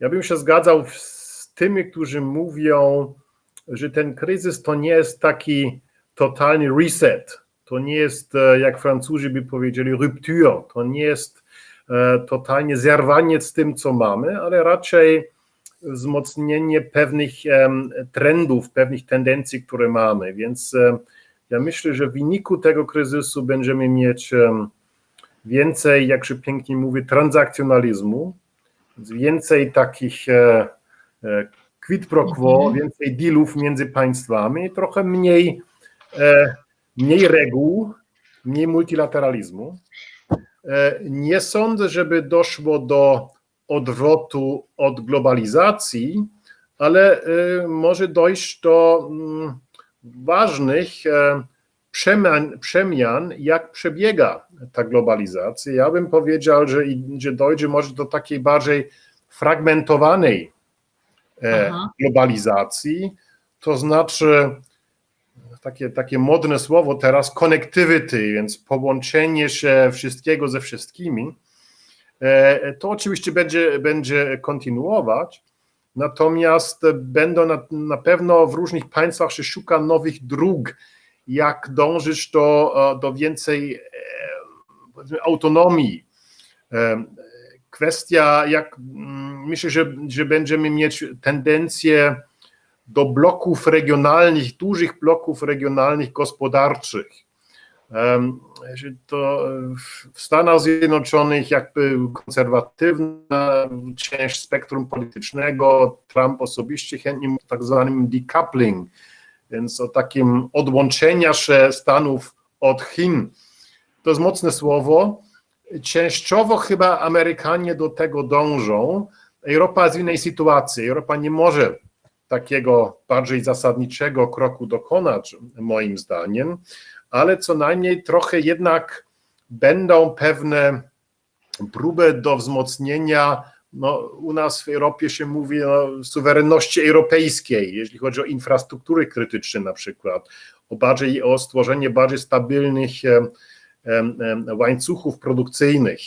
Ja bym się zgadzał z tymi, którzy mówią, że ten kryzys to nie jest taki totalny reset. To nie jest, e, jak Francuzi by powiedzieli, rupture. To nie jest e, totalnie zerwanie z tym, co mamy, ale raczej wzmocnienie pewnych trendów, pewnych tendencji, które mamy. Więc e, ja myślę, że w wyniku tego kryzysu będziemy mieć więcej, jak się pięknie mówi, transakcjonalizmu, więcej takich quid pro quo, mhm. więcej dealów między państwami, trochę mniej, e, mniej reguł, mniej multilateralizmu. E, nie sądzę, żeby doszło do odwrotu od globalizacji, ale e, może dojść do mm, ważnych przemian, przemian, jak przebiega ta globalizacja. Ja bym powiedział, że, że dojdzie może do takiej bardziej fragmentowanej E, Aha. globalizacji, to znaczy takie, takie modne słowo teraz connectivity, więc połączenie się wszystkiego ze wszystkimi, e, to oczywiście będzie, będzie kontynuować, natomiast będą na, na pewno w różnych państwach się szuka nowych dróg, jak dążyć do, do więcej e, autonomii, kwestia, jak mm, myślę, że, że będziemy mieć tendencję do bloków regionalnych, dużych bloków regionalnych gospodarczych. To w Stanach Zjednoczonych jakby konserwatywna część spektrum politycznego, Trump osobiście chętnie tak zwanym decoupling, więc o takim odłączenia się Stanów od Chin. To jest mocne słowo, Częściowo chyba Amerykanie do tego dążą. Europa jest w innej sytuacji. Europa nie może takiego bardziej zasadniczego kroku dokonać, moim zdaniem, ale co najmniej trochę jednak będą pewne próby do wzmocnienia. No, u nas w Europie się mówi o suwerenności europejskiej, jeśli chodzi o infrastruktury krytyczne na przykład, o, bardziej, o stworzenie bardziej stabilnych łańcuchów produkcyjnych.